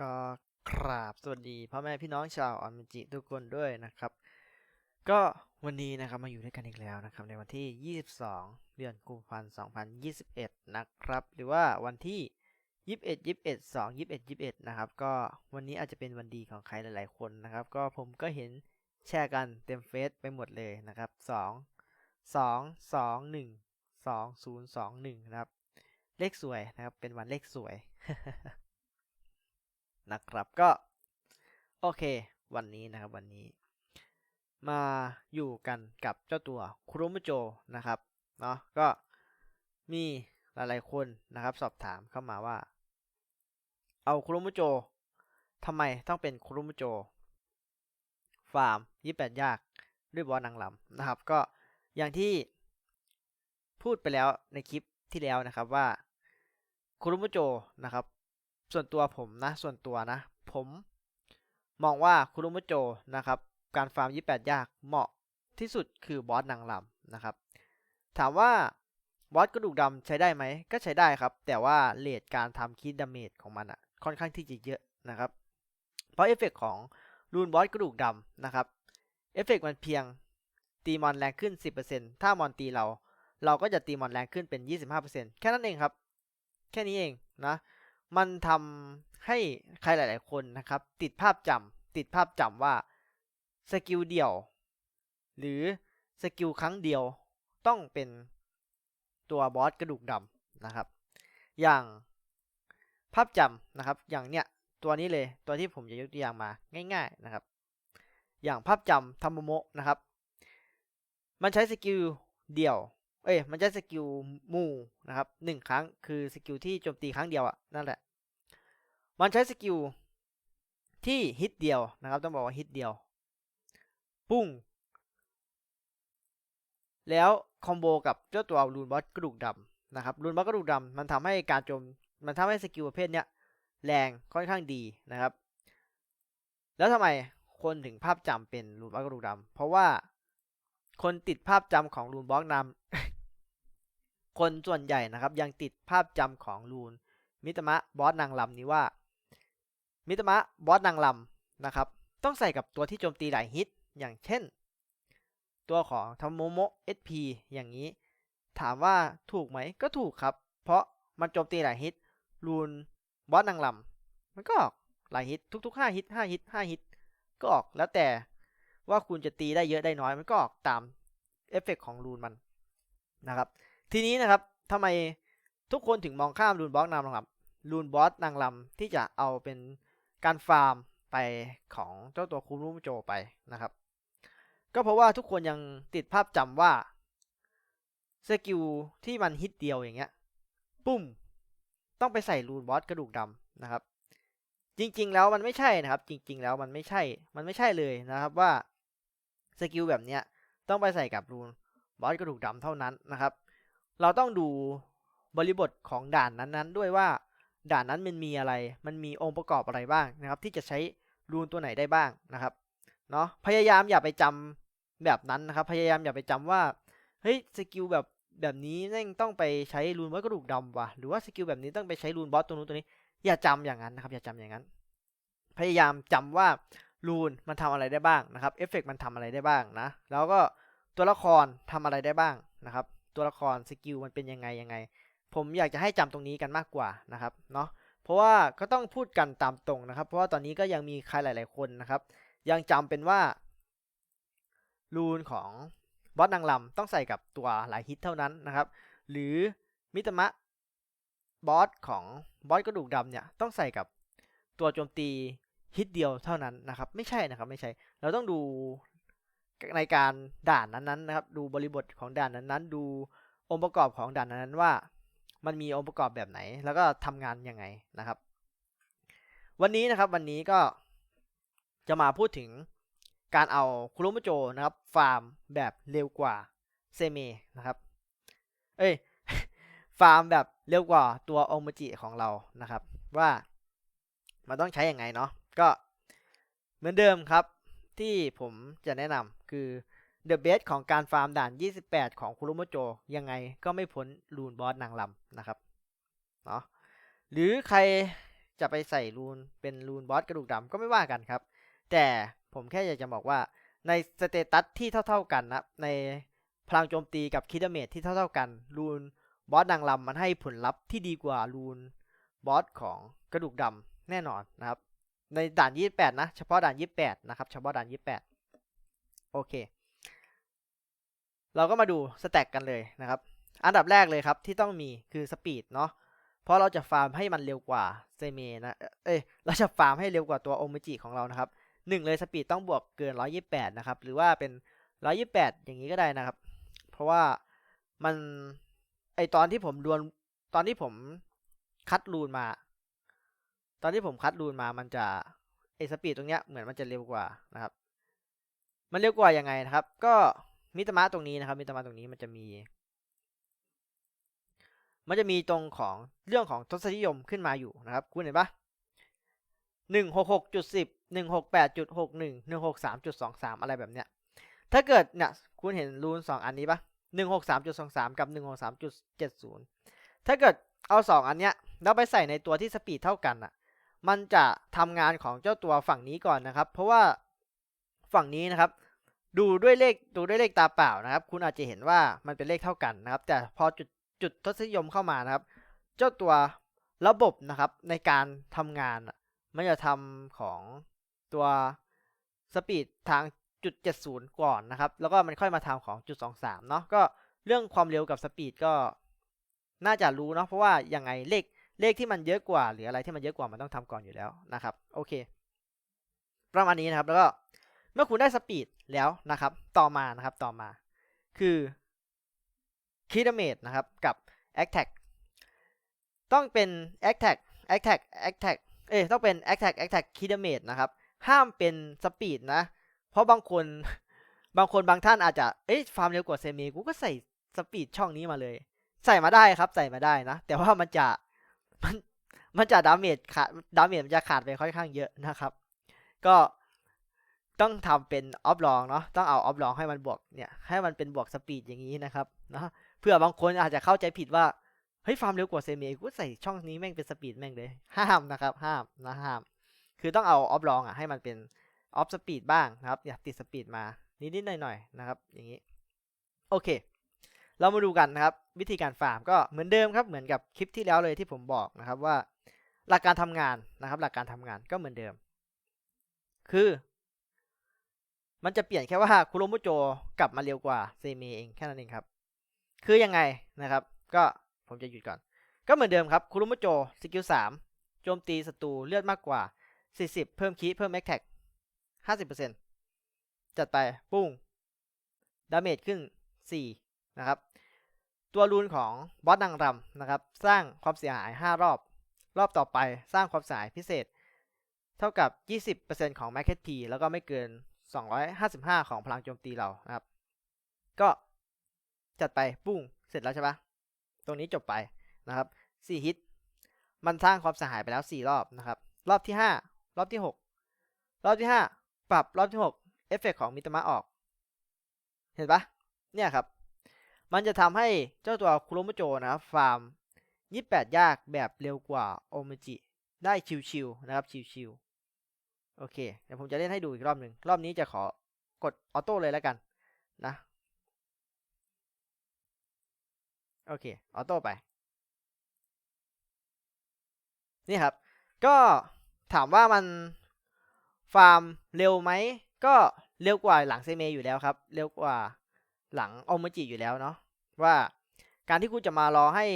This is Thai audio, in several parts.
ก็กราบสวัสดีพ่อแม่พี่น้องชาวออนมิจิทุกคนด้วยนะครับ ก็วันนี้นะครับมาอยู่ด้วยกันอีกแล้วนะครับ ในวันที่ 22 เดือนกุมภาพันธ์2021 นะครับ หรือว่าวันที่ 21 21 2 21 21 นะครับ ก็วันนี้อาจจะเป็นวันดีของใครหลายๆคนนะครับ ก็ผมก็เห็นแชร์กันเต็มเฟซไปหมดเลยนะครับ 2 2 2 1 2 0 2 1 นะครับ เลขสวยนะครับ เป็นวันเลขสวย นะครับก็ โอเค วันนี้นะครับวันนี้ มาอยู่กันกับเจ้าตัวคุโมโจนะครับเนาะก็มีหลายๆคนนะครับ สอบถามเข้ามาว่า เอาคุโมโจทำไมต้องเป็นคุโมโจ ฟาร์ม28ยากด้วยบอสนางลำนะครับ ก็อย่างที่พูดไปแล้วในคลิปที่แล้วนะครับว่าคุโมโจนะครับ ส่วนตัวผมนะ ส่วนตัวนะ ผมมองว่าคุรุมุโจนะครับ การฟาร์ม 28 ยากเหมาะที่สุดคือบอสนางลำนะครับ ถามว่าบอสกระดูกดำใช้ได้ไหม ก็ใช้ได้ครับ แต่ว่าเลทการทำคิดดาเมจของมันอะค่อนข้างที่จะเยอะนะครับ เพราะเอฟเฟกของรูนบอสกระดูกดำนะครับเอฟเฟกมันเพียงตีมอนแรงขึ้น 10%ถ้ามอนตีเรา เราก็จะตีมอนแรงขึ้นเป็น 25%แค่นั้นเองครับ แค่นี้เองนะ มันทำให้ใครหลาย ๆ คนนะครับ ติดภาพจำติดภาพจำว่าสกิลเดี่ยว หรือสกิลครั้งเดียวต้องเป็นตัวบอสกระดูกดำนะครับ อย่างภาพจำนะครับ อย่างเนี้ยตัวนี้เลยตัวที่ผมจะยกตัวอย่างมาง่าย ๆนะครับ อย่างภาพจำทัมโมโมะนะครับ มันใช้สกิลเดี่ยว เอ้ย มันใช้สกิลหมูนะครับหนึ่งครั้งคือสกิลที่โจมตีครั้งเดียวอะนั่นแหละ มันใช้สกิลที่ฮิตเดียวนะครับ ต้องบอกว่าฮิตเดียว ปุ้ง แล้วคอมโบกับเจ้าตัวรูนบอสกระดูกดำนะครับ รูนบอสกระดูกดำมันทำให้การโจม มันทำให้สกิลประเภทเนี้ยแรงค่อนข้างดีนะครับ แล้วทำไมคนถึงภาพจำเป็นรูนบอสกระดูกดำเพราะว่าคนติดภาพจำของรูนบอสนำ คนส่วนใหญ่นะครับยังติดภาพจำของรูน มิตมะบอสนางลำนี้ว่า มิตมะบอสนางลำนะครับ ต้องใส่กับตัวที่โจมตีหลายฮิต อย่างเช่น ตัวของทัมโมโมเอสพีอย่างนี้ ถามว่าถูกไหมก็ถูกครับ เพราะมันโจมตีหลายฮิตรูนบอสนางลำมันก็ออกหลายฮิตทุกๆ 5 ฮิต 5 ฮิต 5 ฮิต ก็ออกแล้วแต่ว่าคุณจะตีได้เยอะได้น้อยมันก็ออกตามเอฟเฟกของรูนมันนะครับ ทีนี้นะครับทำไมทุกคนถึงมองข้ามรูนบอสนางลำรูนบอสนางลำที่จะเอาเป็นการฟาร์มไปของเจ้าตัวคูรุมโจไปนะครับ ก็เพราะว่าทุกคนยังติดภาพจำว่าสกิลที่มันฮิตเดียวอย่างเงี้ย ปุ้ม ต้องไปใส่รูนบอสกระดูกดำนะครับ จริง ๆ แล้วมันไม่ใช่นะครับ จริง ๆ แล้วมันไม่ใช่ มันไม่ใช่เลยนะครับว่าสกิลแบบเนี้ยต้องไปใส่กับรูนบอสกระดูกดำเท่านั้นนะครับ เราต้องดูบริบทของด่านนั้นๆ ด้วยว่าด่านนั้นมันมีอะไร มันมีองค์ประกอบอะไรบ้างนะครับ ที่จะใช้รูนตัวไหนได้บ้างนะครับเนาะพยายามอย่าไปจำแบบนั้นนะครับ พยายามอย่าไปจำว่าเฮ้ยสกิลแบบแบบนี้แม่งต้องไปใช้รูนบอสกระดูกดำว่ะหรือว่าสกิลแบบนี้ต้องไปใช้รูนบอสตัวนู้นตัวนี้ อย่าจำอย่างนั้นนะครับ อย่าจำอย่างนั้น พยายามจำว่ารูนมันทำอะไรได้บ้างนะครับเอฟเฟกมันทำอะไรได้บ้างนะแล้วก็ตัวละครทำอะไรได้บ้างนะครับ ตัวละครสกิลมันเป็นยังไงยังไง ผมอยากจะให้จำตรงนี้กันมากกว่านะครับเนาะเพราะว่าก็ต้องพูดกันตามตรงนะครับ เพราะว่าตอนนี้ก็ยังมีใครหลาย ๆ คนนะครับ ยังจำเป็นว่ารูนของบอสนางลำต้องใส่กับตัวหลายฮิตเท่านั้นนะครับ หรือมิตมะบอสของบอสกระดูกดำเนี่ยต้องใส่กับตัวโจมตีฮิตเดียวเท่านั้นนะครับ ไม่ใช่นะครับไม่ใช่ เราต้องดู ในการด่านนั้นๆนะครับ ดูบริบทของด่านนั้นๆ ดูองค์ประกอบของด่านนั้นๆว่า มันมีองค์ประกอบแบบไหน แล้วก็ทำงานยังไงนะครับ วันนี้นะครับวันนี้ก็จะมาพูดถึงการเอาคุโรมโจนะครับ ฟาร์มแบบเร็วกว่าเซเมนะครับ เอ้ยฟาร์มแบบเร็วกว่าตัวโอมจิของเรานะครับ ว่ามันต้องใช้อยังไงเนาะก็เหมือนเดิมครับ ที่ผมจะแนะนำคือ The Best ของการฟาร์มด่าน 28 ของคุโรโมโจ ยังไงก็ไม่พ้นรูนบอสนางลำนะครับเนาะหรือใครจะไปใส่รูนเป็นรูนบอสกระดูกดำก็ไม่ว่ากันครับ แต่ผมแค่อยากจะบอกว่าในสเตตัสที่เท่า ๆกันนะในพลังโจมตีกับคิดเมทที่เท่าๆกันรูนบอสนางลำมันให้ผลลัพธ์ที่ดีกว่ารูนบอสของกระดูกดำแน่นอนนะครับ ในด่าน 28 นะ เฉพาะด่าน 28 นะครับ เฉพาะด่าน 28 โอเค เราก็มาดูสแต็กกันเลยนะครับ อันดับแรกเลยครับที่ต้องมีคือสปีดเนาะ เพราะเราจะฟาร์มให้มันเร็วกว่าเซเมนะ เอ้ย เราจะฟาร์มให้เร็วกว่าตัวโอมิจิของเรานะครับหนึ่งเลยสปีดต้องบวกเกิน 128 นะครับ หรือว่าเป็น 128 อย่างนี้ก็ได้นะครับ เพราะว่ามัน ไอตอนที่ผมดวล ตอนที่ผมคัดรูนมา ตอนที่ผมคัดรูนมามันจะไอสปีดตรงเนี้ยเหมือนมันจะเร็วกว่านะครับ มันเร็วกว่ายังไงนะครับ ก็มิตรมะตรงนี้นะครับ มิตรมะตรงนี้มันจะมี มันจะมีตรงของเรื่องของทศนิยมขึ้นมาอยู่นะครับ คุณเห็นปะหนึ่งหกหกจุดสิบหนึ่งหกแปดจุดหกหนึ่งหนึ่งหกสามจุดสองสามอะไรแบบเนี้ย ถ้าเกิดเนี่ยคุณเห็นรูนสองอันนี้ปะหนึ่งหกสามจุดสองสามกับหนึ่งหกสามจุดเจ็ดศูนย์ถ้าเกิดเอาสองอันเนี้ยแล้วไปใส่ในตัวที่สปีดเท่ากันอะ มันจะทำงานของเจ้าตัวฝั่งนี้ก่อนนะครับ เพราะว่าฝั่งนี้นะครับ ดูด้วยเลขดูด้วยเลขตาเปล่านะครับ คุณอาจจะเห็นว่ามันเป็นเลขเท่ากันนะครับ แต่พอจุดจุดทศนิยมเข้ามานะครับ เจ้าตัวระบบนะครับในการทำงานมันจะทำของตัวสปีดทางจุด70 ก่อนนะครับ แล้วก็มันค่อยมาทำของจุด23เนาะก็เรื่องความเร็วกับสปีดก็น่าจะรู้เนาะเพราะว่ายังไงเลข เลขที่มันเยอะกว่า หรืออะไรที่มันเยอะกว่ามันต้องทำก่อนอยู่แล้วนะครับโอเค ประมาณนี้นะครับแล้วก็เมื่อคุณได้สปีดแล้วนะครับ ต่อมานะครับต่อมา คือคิดเมดนะครับกับ a c t a c ต้องเป็น a c t a c a c t a c a c t a c เอ้ต้องเป็น a c t a c a c t a c คิดเมดนะครับห้ามเป็นสปีดนะ เพราะบางคนบางคนบางท่านอาจจะเอ้ยฟาร์มเร็วกว่าเซมิกูก็ใส่สปีดช่องนี้มาเลย ใส่มาได้ครับใส่มาได้นะ แต่ว่ามันจะ มันมันจะดาเมจขาดดาเมจมันจะขาดไปค่อนข้างเยอะนะครับ ก็ต้องทำเป็นออฟลองเนาะต้องเอาออฟลองให้มันบวกเนี่ยให้มันเป็นบวกสปีดอย่างนี้นะครับนะเพื่อบางคนอาจจะเข้าใจผิดว่าเฮ้ยฟาร์มเร็วกว่าเซมิกูใส่ช่องนี้แม่งเป็นสปีดแม่งเลย ห้ามนะครับ ห้ามนะห้าม คือต้องเอาออฟลองอะให้มันเป็นออฟสปีดบ้างนะครับ อย่าติดสปีดมานิดๆหน่อยๆนะครับ อย่างนี้ โอเค เรามาดูกันนะครับ วิธีการฟาร์มก็เหมือนเดิมครับเหมือนกับคลิปที่แล้วเลยที่ผมบอกนะครับว่า หลักการทำงานนะครับ หลักการทำงานก็เหมือนเดิม คือ มันจะเปลี่ยนแค่ว่าคุโรมุโจกลับมาเร็วกว่าเซเมเองแค่นั้นเองครับ คือยังไงนะครับ ก็ผมจะหยุดก่อน ก็เหมือนเดิมครับคุโรมุโจสกิลสามโจมตีศัตรูเลือดมากกว่า 40 เพิ่มคีเพิ่มแม็กแท็ก50%จัดไปปุ้งดาเมจขึ้น 4 นะครับตัวรูนของบอสนางรำนะครับสร้างความเสียหาย 5 รอบ รอบต่อไปสร้างความเสียหายพิเศษ เท่ากับ 20%ของ m a r k e t P แล้วก็ไม่เกิน 255 ของพลังโจมตีเรานะครับ ก็จัดไปปุ้งเสร็จแล้วใช่ปะตรงนี้จบไปนะครับ4ฮิตมันสร้างความเสียหายไปแล้ว 4 รอบนะครับ รอบที่ 5 รอบที่ 6 รอบที่ 5 ปรับรอบที่ 6 เอฟเฟกของมิตมะออก เห็นปะเนี่ยครับ มันจะทำให้เจ้าตัวคุโรมุโจนะครับฟาร์ม 28 ยากแบบเร็วกว่าโอเมจิ ได้ชิวๆนะครับชิวๆโอเค เดี๋ยวผมจะเล่นให้ดูอีกรอบหนึ่ง รอบนี้จะขอกดออโต้เลยแล้วกันนะ โอเค ออโต้ไป นี่ครับ ก็ถามว่ามันฟาร์มเร็วไหม ก็เร็วกว่าหลังเซเมอยู่แล้วครับ เร็วกว่า หลังโอมจิอยู่แล้วเนาะว่าการที่คุณจะมารอให้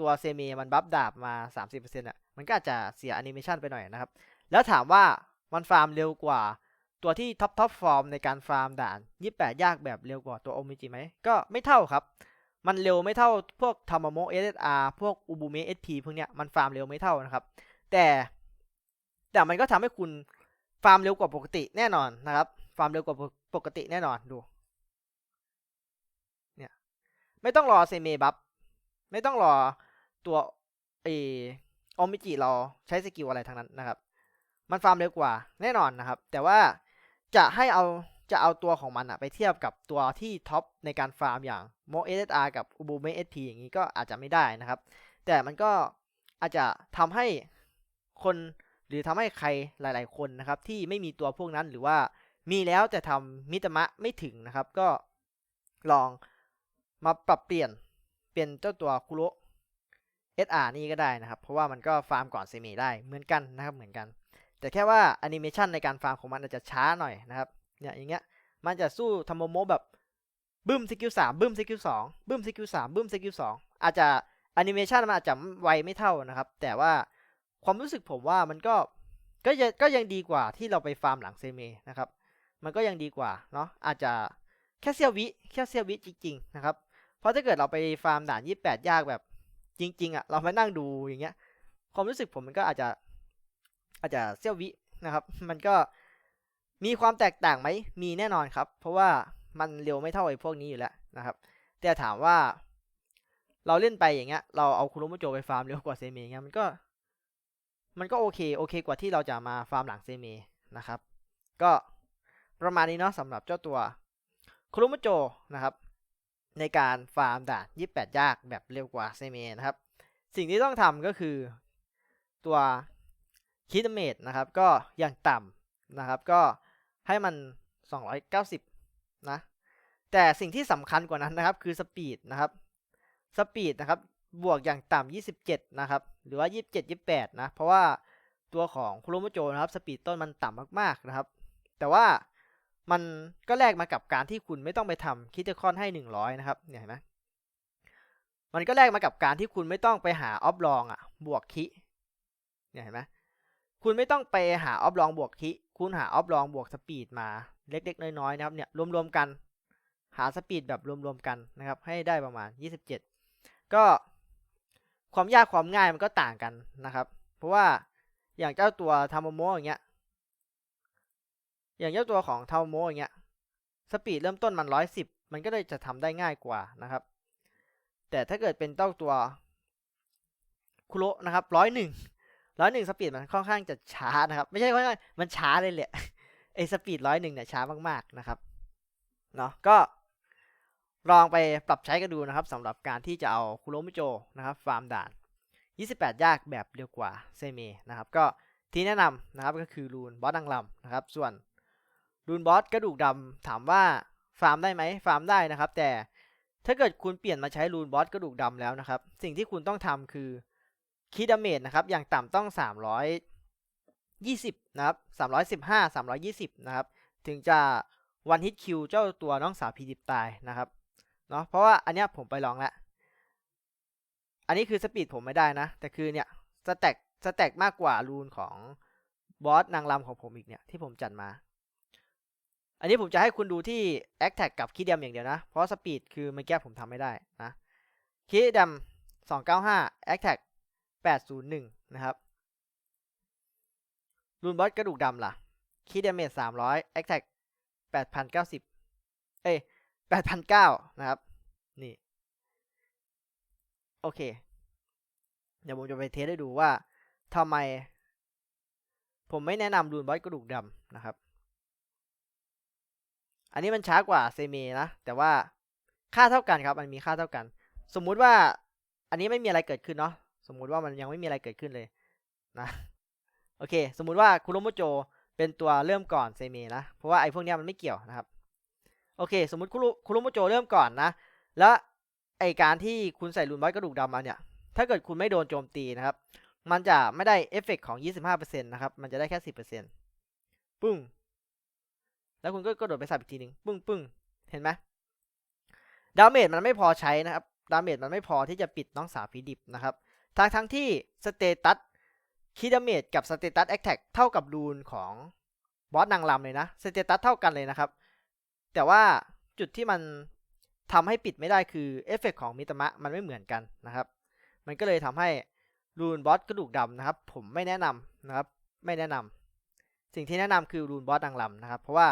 ตัวเซเมมันบัฟดาบมา 30%อะมันก็อาจจะเสียแอนิเมชันไปหน่อยนะครับ แล้วถามว่ามันฟาร์มเร็วกว่าตัวที่ท็อปท็อปฟอร์มในการฟาร์มด่าน 28 ยากแบบเร็วกว่าตัวโอมิจิไหม ก็ไม่เท่าครับ มันเร็วไม่เท่าพวกทามาโมเอสอาร์พวกอูบูเมเอสพีพวกเนี้ยมันฟาร์มเร็วไม่เท่านะครับ แต่แต่มันก็ทำให้คุณฟาร์มเร็วกว่าปกติแน่นอนนะครับ ฟาร์มเร็วกว่าปกติแน่นอนดู ไม่ต้องรอเซเมบัฟไม่ต้องรอตัวเอออมิจิรอใช้สกิลอะไรทั้งนั้นนะครับ มันฟาร์มเร็วกว่าแน่นอนนะครับ แต่ว่าจะให้เอาจะเอาตัวของมันอะไปเทียบกับตัวที่ท็อปในการฟาร์มอย่างโมเอสอาร์กับอูบูเมเอสพีอย่างนี้ก็อาจจะไม่ได้นะครับ แต่มันก็อาจจะทำให้คนหรือทำให้ใครหลาย ๆ คนนะครับ ที่ไม่มีตัวพวกนั้นหรือว่ามีแล้วแต่ทำมิตมะไม่ถึงนะครับ ก็ลอง มาปรับเปลี่ยนเป็นเจ้าตัวคุโร SR นี่ก็ได้นะครับ เพราะว่ามันก็ฟาร์มก่อนเซมิได้เหมือนกันนะครับเหมือนกัน แต่แค่ว่าแอนิเมชันในการฟาร์มของมันอาจจะช้าหน่อยนะครับเนี่ยอย่างเงี้ยมันจะสู้ทำโมโมแบบบึ้มสกิลสามบึ้มสกิลสองบึ้มสกิลสามบึ้มสกิลสองอาจจะแอนิเมชันมันอาจจะไวไม่เท่านะครับ แต่ว่าความรู้สึกผมว่ามันก็ก็ยังก็ยังดีกว่าที่เราไปฟาร์มหลังเซเมนะครับ มันก็ยังดีกว่าเนาะอาจจะแค่เซียววิแค่เซียววิจริง ๆ นะครับ เพราะถ้าเกิดเราไปฟาร์มด่านยี่แปดยากแบบ จริง ๆอะเรามานั่งดูอย่างเงี้ย ความรู้สึกผมมันก็อาจจะ อาจจะเซี่ยววินะครับ มันก็มีความแตกต่างไหมมีแน่นอนครับ เพราะว่ามันเร็วไม่เท่าไอ้พวกนี้อยู่แล้วนะครับ แต่ถามว่า เราเล่นไปอย่างเงี้ย เราเอาคุโรโมโจไปฟาร์มเร็วกว่าเซเมเงี้ยมันก็ มันก็โอเคโอเคกว่าที่เราจะมาฟาร์มหลังเซเมนะครับ ก็ประมาณนี้เนาะสำหรับเจ้าตัวคุโรโมโจนะครับ ในการฟาร์มด่าน28 ยากแบบเร็วกว่าเซเมนะครับ สิ่งที่ต้องทำก็คือตัวคิดเมดนะครับ ก็อย่างต่ำนะครับ ก็ให้มัน 290 นะ แต่สิ่งที่สำคัญกว่านั้นนะครับ คือสปีดนะครับสปีดนะครับ บวกอย่างต่ำ27 นะครับ หรือว่า 27 28 นะ เพราะว่าตัวของคุโรโมโจนะครับ สปีดต้นมันต่ำมากๆนะครับ แต่ว่า มันก็แลกมากับการที่คุณไม่ต้องไปทำคิดคอนให้ 100 นะครับเนี่ยเห็นไหมมันก็แลกมากับการที่คุณไม่ต้องไปหาออฟลองอะบวกคิเนี่ยเห็นไหมคุณไม่ต้องไปหาออฟลองบวกคิคุณหาออฟลองบวกสปีดมาเล็กๆ น้อยๆนะครับเนี่ยรวมๆกัน หาสปีดแบบรวมๆกันนะครับ ให้ได้ประมาณ 27 ก็ความยากความง่ายมันก็ต่างกันนะครับ เพราะว่าอย่างเจ้าตัวทาโมโมอย่างเงี้ย อย่างเจ้าตัวของเทาโมอย่างเงี้ยสปีดเริ่มต้นมัน 110 มันก็เลยจะทำได้ง่ายกว่านะครับ แต่ถ้าเกิดเป็นเจ้าตัวคุโรนะครับร้อยหนึ่งร้อยหนึ่งสปีดมันค่อนข้างจะช้านะครับ ไม่ใช่ค่อนข้างมันช้าเลยแหละไอสปีดร้อยหนึ่งเนี่ยช้ามากๆนะครับเนาะก็ลองไปปรับใช้กันดูนะครับสำหรับการที่จะเอาคุโรมิโจนะครับ ฟาร์มด่าน 28 ยากแบบเร็วกว่าเซเมนะครับ ก็ที่แนะนำนะครับก็คือรูนบอสดังลำนะครับ ส่วน รูนบอสกระดูกดำถามว่าฟาร์มได้ไหมฟาร์มได้นะครับ แต่ถ้าเกิดคุณเปลี่ยนมาใช้รูนบอสกระดูกดำแล้วนะครับ สิ่งที่คุณต้องทำคือคีดาเมจนะครับ อย่างต่ำต้อง 320 นะครับ 315 320 นะครับ ถึงจะวันฮิตคิวเจ้าตัวน้องสาวพีดิบตายนะครับ เนาะเพราะว่าอันเนี้ยผมไปลองแล้ว อันนี้คือสปีดผมไม่ได้นะ แต่คือเนี่ยสแต็กสแต็กมากกว่ารูนของบอสนางรำของผมอีกเนี่ยที่ผมจัดมา อันนี้ผมจะให้คุณดูที่ a c t a g กับคีดดมอย่างเดียวนะ เพราะสปีดคือเมื่อกี้ผมทำไม่ได้นะคีดเดม295 a c t a g 801 นะครับรูนบอสกระดูกดำล่ะคีดเดเมจ300 a c t a c 8,090 เอ้ย8,009นะครับ นี่ โอเค เดี๋ยวผมจะไปเทสให้ดูว่าทำไม ผมไม่แนะนำรูนบอสกระดูกดำนะครับ อันนี้มันช้ากว่าเซเมนะ แต่ว่าค่าเท่ากันครับ มันมีค่าเท่ากัน สมมุติว่าอันนี้ไม่มีอะไรเกิดขึ้นเนาะ สมมุติว่ามันยังไม่มีอะไรเกิดขึ้นเลยนะ โอเค สมมุติว่าคุโรโมโจเป็นตัวเริ่มก่อนเซเมนะ เพราะว่าไอ้พวกนี้มันไม่เกี่ยวนะครับ โอเค สมมติคุรุคุโรโมโจเริ่มก่อนนะ แล้วไอการที่คุณใส่รูนบอสกระดูกดำมาเนี่ย ถ้าเกิดคุณไม่โดนโจมตีนะครับ มันจะไม่ได้เอฟเฟกของ 25%นะครับ มันจะได้แค่ 10%ปึ้ง แล้วคุณก็กระโดดไปสับอีกทีหนึ่งปึ้งปึ้งเห็นไหมดาเมจมันไม่พอใช้นะครับดาเมจมันไม่พอที่จะปิดน้องสาวผีดิบนะครับทั้งทั้งที่สเตตัสคีดาเมจกับสเตตัสแอคแท็กเท่ากับรูนของบอสนางลำเลยนะสเตตัสเท่ากันเลยนะครับ แต่ว่าจุดที่มันทำให้ปิดไม่ได้คือเอฟเฟกของมิตมะมันไม่เหมือนกันนะครับ มันก็เลยทำให้รูนบอสกระดูกดำนะครับ ผมไม่แนะนำนะครับ ไม่แนะนำสิ่งที่แนะนำคือรูนบอสนางลำนะครับ เพราะว่า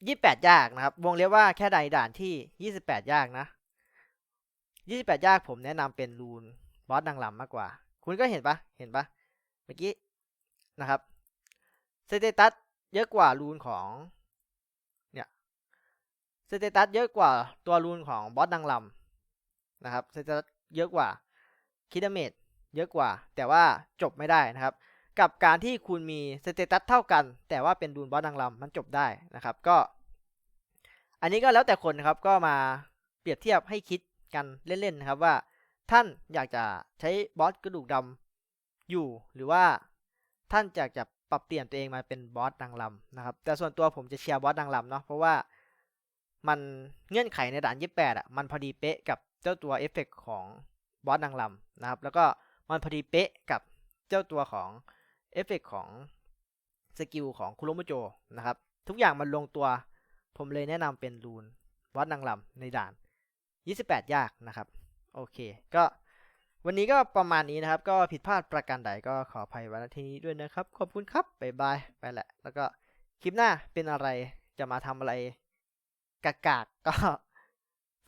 28ยากนะครับ วงเรียกว่าแค่ใดด่านที่28ยากนะ28ยากผมแนะนำเป็นรูนบอสนางลำมากกว่า คุณก็เห็นปะเห็นปะเมื่อกี้นะครับสเตตัสเยอะกว่ารูนของเนี่ยสเตตัสเยอะกว่าตัวรูนของบอสนางลำนะครับสเตตัสเยอะกว่าคิดเมจเยอะกว่า แต่ว่าจบไม่ได้นะครับ กับการที่คุณมีสเตตัสเท่ากัน แต่ว่าเป็นรูนบอสนางรำมันจบได้นะครับก็ อันนี้ก็แล้วแต่คนนะครับก็มาเปรียบเทียบให้คิดกันเล่นๆนะครับว่าท่านอยากจะใช้บอสกระดูกดำอยู่ หรือว่าท่านอยากจะปรับเปลี่ยนตัวเองมาเป็นบอสนางรำนะครับแต่ส่วนตัวผมจะเชียร์บอสนางรำเนาะเพราะว่ามันเงื่อนไขในด่าน28อะมันพอดีเป๊ะกับเจ้าตัวเอฟเฟกของบอสนางรำนะครับแล้วก็มันพอดีเป๊ะกับเจ้าตัวของ เอฟเฟกของสกิลของคุโรมุโจนะครับ ทุกอย่างมันลงตัว ผมเลยแนะนำเป็นรูน วัดนางลำในด่าน 28 ยากนะครับ โอเค ก็วันนี้ก็ประมาณนี้นะครับ ก็ผิดพลาดประการใดก็ขออภัยว้ณที่นี้ด้วยนะครับ ขอบคุณครับ บ๊ายบาย ไปแหละ แล้วก็คลิปหน้าเป็นอะไร จะมาทำอะไรกากากก็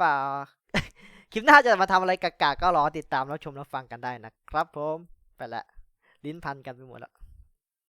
ฝากคลิปหน้าจะมาทำอะไรกากากก็รอติดตามรับชมรับฟังกันได้นะครับผม ไปละ ลิ้นพันกันไปหมดแล้ว